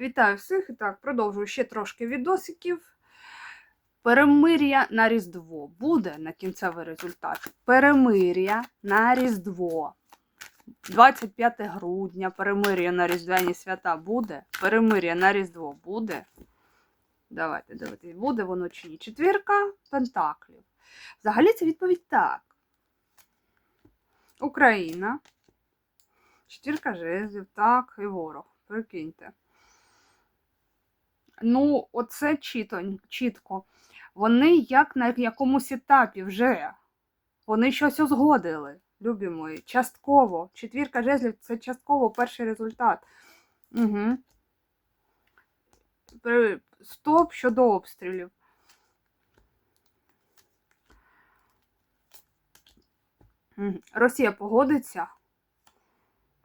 Вітаю всіх. І так, продовжую ще трошки відосиків. Перемир'я на Різдво. Буде на кінцевий результат. Перемир'я на Різдво. 25 грудня. Перемир'я на Різдвяні свята буде. Перемир'я на Різдво буде. Давайте дивитись, буде воно чи ні. Четвірка пентаклів. Взагалі це відповідь так. Україна. Четвірка жезлів, так, і ворог. Прикиньте. Ну, оце чіто, чітко. Вони як на якомусь етапі вже. Вони щось узгодили, любі мої. Частково. Четвірка жезлів це частково перший результат. Угу. Стоп щодо обстрілів. Росія погодиться.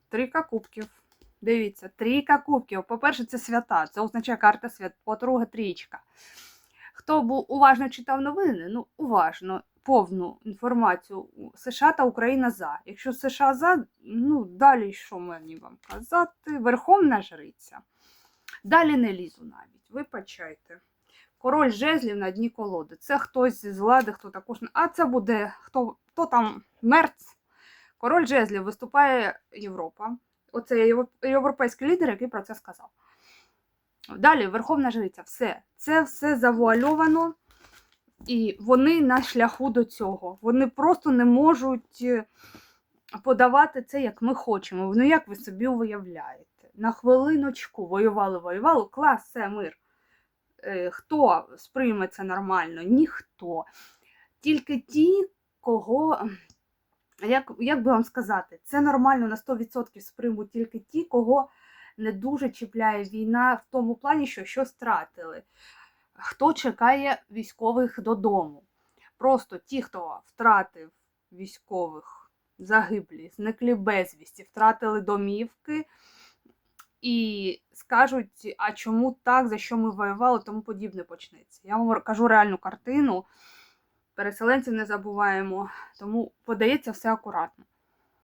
Трійка кубків. Дивіться, трійка кубків. По-перше, це свята. Це означає карта свят. По-друге, трічка. Хто був уважно читав новини, ну уважно, повну інформацію. США та Україна за. Якщо США за, ну далі що мені вам казати? Верховна жриця. Далі не лізу навіть. Вибачайте. Король жезлів на дні колоди. Це хтось з влади, хто також. А це буде хто, хто там мерц. Король жезлів виступає Європа. Оце євро- європейський лідер, який про це сказав. Далі Верховна Жриця, все. Це все завуальовано, і вони на шляху до цього. Вони просто не можуть е, подавати це, як ми хочемо. Ну, як ви собі уявляєте? На хвилиночку воювали, воювали, клас, все, мир. Е, Хто сприйме це нормально? Ніхто. Тільки ті, кого. Як, як би вам сказати, це нормально на 100% сприймуть тільки ті, кого не дуже чіпляє війна в тому плані, що щось втратили. Хто чекає військових додому? Просто ті, хто втратив військових, загиблі, зникли безвісті, втратили домівки і скажуть, а чому так, за що ми воювали, тому подібне почнеться. Я вам кажу реальну картину. Переселенців не забуваємо, тому подається все акуратно.